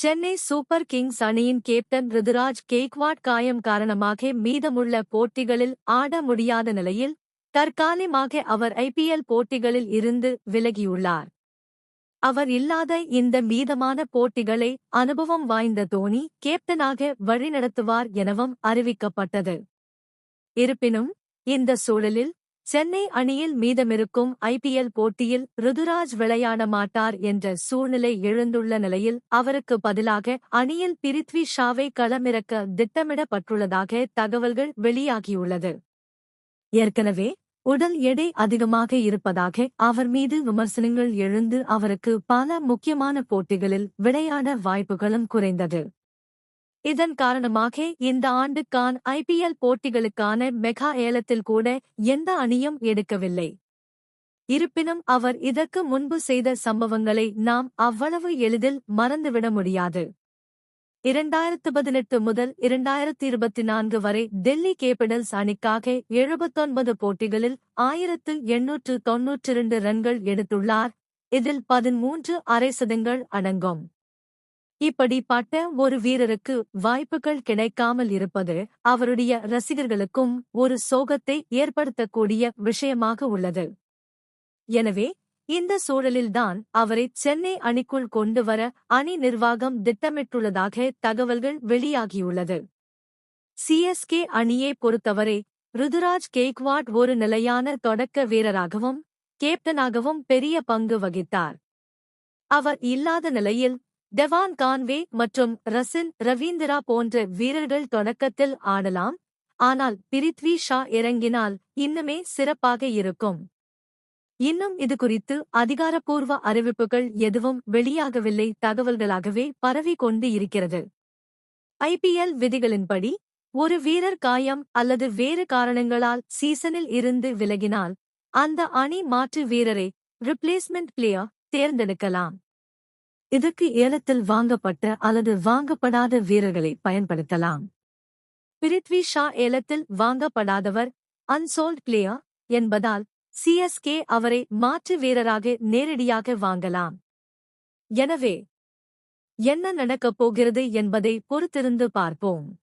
Chennai super kings அணியின் captain Ruturaj Gaikwad காயம் காரணமாக மீதமுள்ள போட்டிகளில் ஆட முடியாத நிலையில் தற்காலிகமாக அவர் ஐபிஎல் போட்டிகளில் இருந்து விலகியுள்ளார். அவர் இல்லாத இந்த மீதமான போட்டிகளை அனுபவம் வாய்ந்த தோனி கேப்டனாக வழிநடத்துவார் எனவும் அறிவிக்கப்பட்டது. இருப்பினும் இந்த சூழலில் சென்னை அணியில் மீதமிருக்கும் ஐபிஎல் போட்டியில் ருதுராஜ் விளையாட மாட்டார் என்ற சூழ்நிலை எழுந்துள்ள நிலையில் அவருக்கு பதிலாக அணியில் பிரித்வி ஷாவை களமிறக்க திட்டமிடப்பட்டுள்ளதாக தகவல்கள் வெளியாகியுள்ளது. ஏற்கனவே உடல் எடை அதிகமாக இருப்பதாக அவர் மீது விமர்சனங்கள் எழுந்து அவருக்கு பல முக்கியமான போட்டிகளில் விளையாட வாய்ப்புகளும் குறைந்தது. இதன் காரணமாக இந்த ஆண்டுக்கான ஐபிஎல் போட்டிகளுக்கான மெகா ஏலத்தில் கூட எந்த அணியும் எடுக்கவில்லை. இருப்பினும் அவர் இதற்கு முன்பு செய்த சம்பவங்களை நாம் அவ்வளவு எளிதில் மறந்துவிட முடியாது. இரண்டாயிரத்து பதினெட்டு முதல் இரண்டாயிரத்து இருபத்தி நான்கு வரை டெல்லி கேபிடல்ஸ் அணிக்காக எழுபத்தொன்பது போட்டிகளில் ஆயிரத்து எண்ணூற்று தொன்னூற்றிரண்டு ரன்கள் எடுத்துள்ளார். இதில் பதிமூன்று அரை சதங்கள் அடங்கும். இப்படிப்பட்ட ஒரு வீரருக்கு வாய்ப்புகள் கிடைக்காமல் இருப்பது அவருடைய ரசிகர்களுக்கும் ஒரு சோகத்தை ஏற்படுத்தக்கூடிய விஷயமாக உள்ளது. எனவே இந்த சூழலில்தான் அவரை சென்னை அணிக்குள் கொண்டு வர அணி நிர்வாகம் திட்டமிட்டுள்ளதாக தகவல்கள் வெளியாகியுள்ளது. சிஎஸ்கே அணியை பொறுத்தவரை ருதுராஜ் கேக்வாட் ஒரு நிலையான தொடக்க வீரராகவும் கேப்டனாகவும் பெரிய பங்கு வகித்தார். அவர் இல்லாத நிலையில் டெவான் கான்வே மற்றும் ரசின் ரவீந்திரா போன்ற வீரர்கள் தொடக்கத்தில் ஆடலாம். ஆனால் பிரித்வி ஷா இறங்கினால் இன்னுமே சிறப்பாக இருக்கும். இன்னும் இது குறித்து அதிகாரப்பூர்வ அறிவிப்புகள் எதுவும் வெளியாகவில்லை. தகவல்களாகவே பரவிக் கொண்டு இருக்கிறது. ஐபிஎல் விதிகளின்படி ஒரு வீரர் காயம் அல்லது வேறு காரணங்களால் சீசனில் இருந்து விலகினால் அந்த அணி மாற்று வீரரை ரிப்ளேஸ்மெண்ட் பிளேயர் தேர்ந்தெடுக்கலாம். இதற்கு ஏலத்தில் வாங்கப்பட்ட அல்லது வாங்கப்படாத வீரர்களை பயன்படுத்தலாம். பிரித்வி ஷா ஏலத்தில் வாங்கப்படாதவர் அன்சோல்ட் பிளேயர் என்பதால் சிஎஸ்கே அவரை மாற்று வீரராக நேரடியாக வாங்கலாம். எனவே என்ன நடக்கப் போகிறது என்பதை பொறுத்திருந்து பார்ப்போம்.